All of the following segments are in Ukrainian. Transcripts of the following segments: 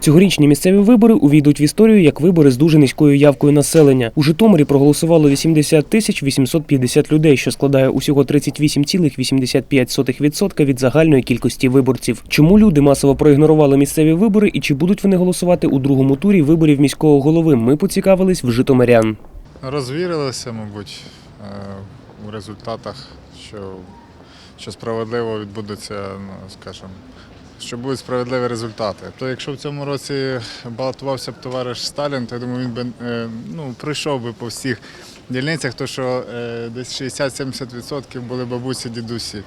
Цьогорічні місцеві вибори увійдуть в історію як вибори з дуже низькою явкою населення. У Житомирі проголосувало 80 тисяч 850 людей, що складає усього 38,85% від загальної кількості виборців. Чому люди масово проігнорували місцеві вибори і чи будуть вони голосувати у другому турі виборів міського голови? Ми поцікавились в житомирян. Розвірилися, мабуть, е, у результатах, що, що справедливо відбудеться, ну, скажімо, що будуть справедливі результати. То якщо в цьому році балотувався б товариш Сталін, то я думаю, він би е, ну, прийшов би по всіх дільницях, то що е, десь 60-70% були бабусі, дідусі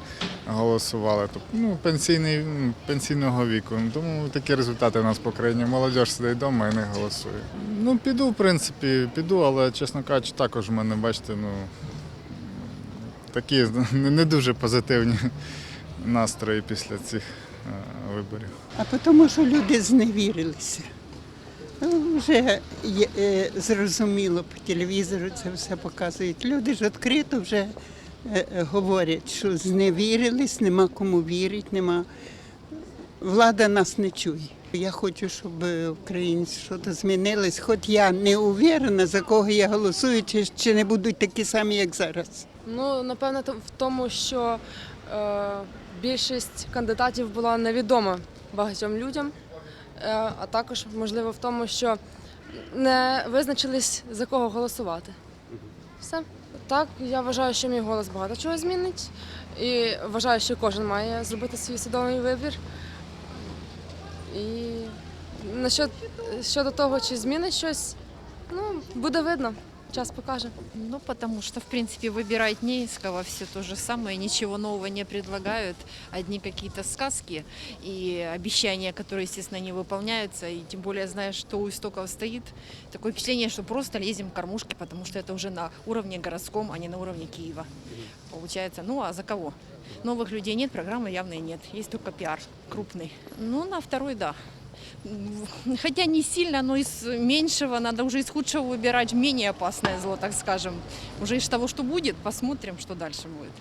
голосували. Тобто, ну, пенсійний, пенсійного віку. Тому такі результати у нас по країні. Молодь сидить вдома і не голосує. Ну, піду, в принципі, піду, але, чесно кажучи, також в мене, бачите, ну, такі не дуже позитивні настрої після цих виборів. А тому, що люди зневірилися. Ну, Вже є, е, зрозуміло по телевізору це все показують. Люди ж відкрито вже е, е, говорять, що зневірились, нема кому вірити, нема. Влада нас не чує. Я хочу, щоб в Україні щось змінилось, хоч я не уверена, за кого я голосую, чи, чи не будуть такі самі, як зараз. Ну, напевно, в тому, що е, більшість кандидатів була невідома багатьом людям, е, а також, можливо, в тому, що не визначились за кого голосувати. Все. Так, я вважаю, що мій голос багато чого змінить. І вважаю, що кожен має зробити свій свідомий вибір. І щодо того, чи змінить щось, ну, буде видно, час покаже. Ну, потому что, в принципе, выбирать не из кого, все то же самое, ничего нового не предлагают, одни какие-то сказки и обещания, которые, естественно, не выполняются, и тем более, знаешь, что у истоков стоит, такое впечатление, что просто лезем к кормушке, потому что это уже на уровне городском, а не на уровне Киева. Получается, ну а за кого? Новых людей нет, программы явно нет, есть только пиар крупный. Ну, на второй, да. М, Хотя не сильно, но из меньшего надо уже из худшего выбирать менее опасное зло, так скажем. Уже из того, что будет, посмотрим, что дальше будет.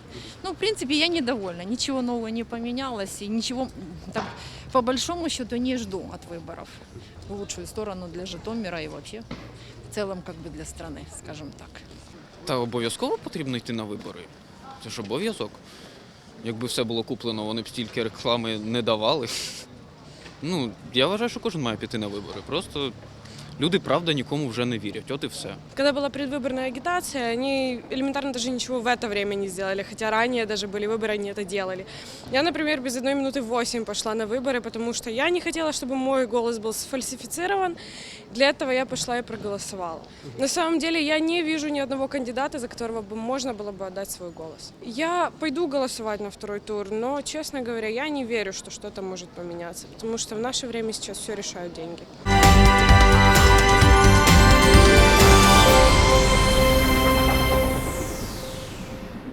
Ну, в принципе, я недовольна. Ничего нового не поменялось. И ничего, м, так, по большому счету, не жду от выборов. В лучшую сторону для Житомира и вообще в целом как бы для страны, скажем так. Та обов'язково потрібно йти на вибори. Це ж обов'язок. Якби все було куплено, вони б стільки реклами не давали. Ну, я вважаю, що кожен має піти на вибори. Просто люди, правда, нікому вже не вірять. От і все. Когда была предвыборная агитация, они элементарно даже ничего в это время не сделали, хотя ранее даже были выборы, они это делали. Я, например, без одной минуты восемь пошла на выборы, потому что я не хотела, чтобы мой голос был сфальсифицирован. Для этого я пошла и проголосовала. На самом деле я не вижу ни одного кандидата, за которого бы можно было бы отдать свой голос. Я пойду голосовать на второй тур, но, честно говоря, я не верю, что что-то может поменяться, потому что в наше время сейчас все решают деньги.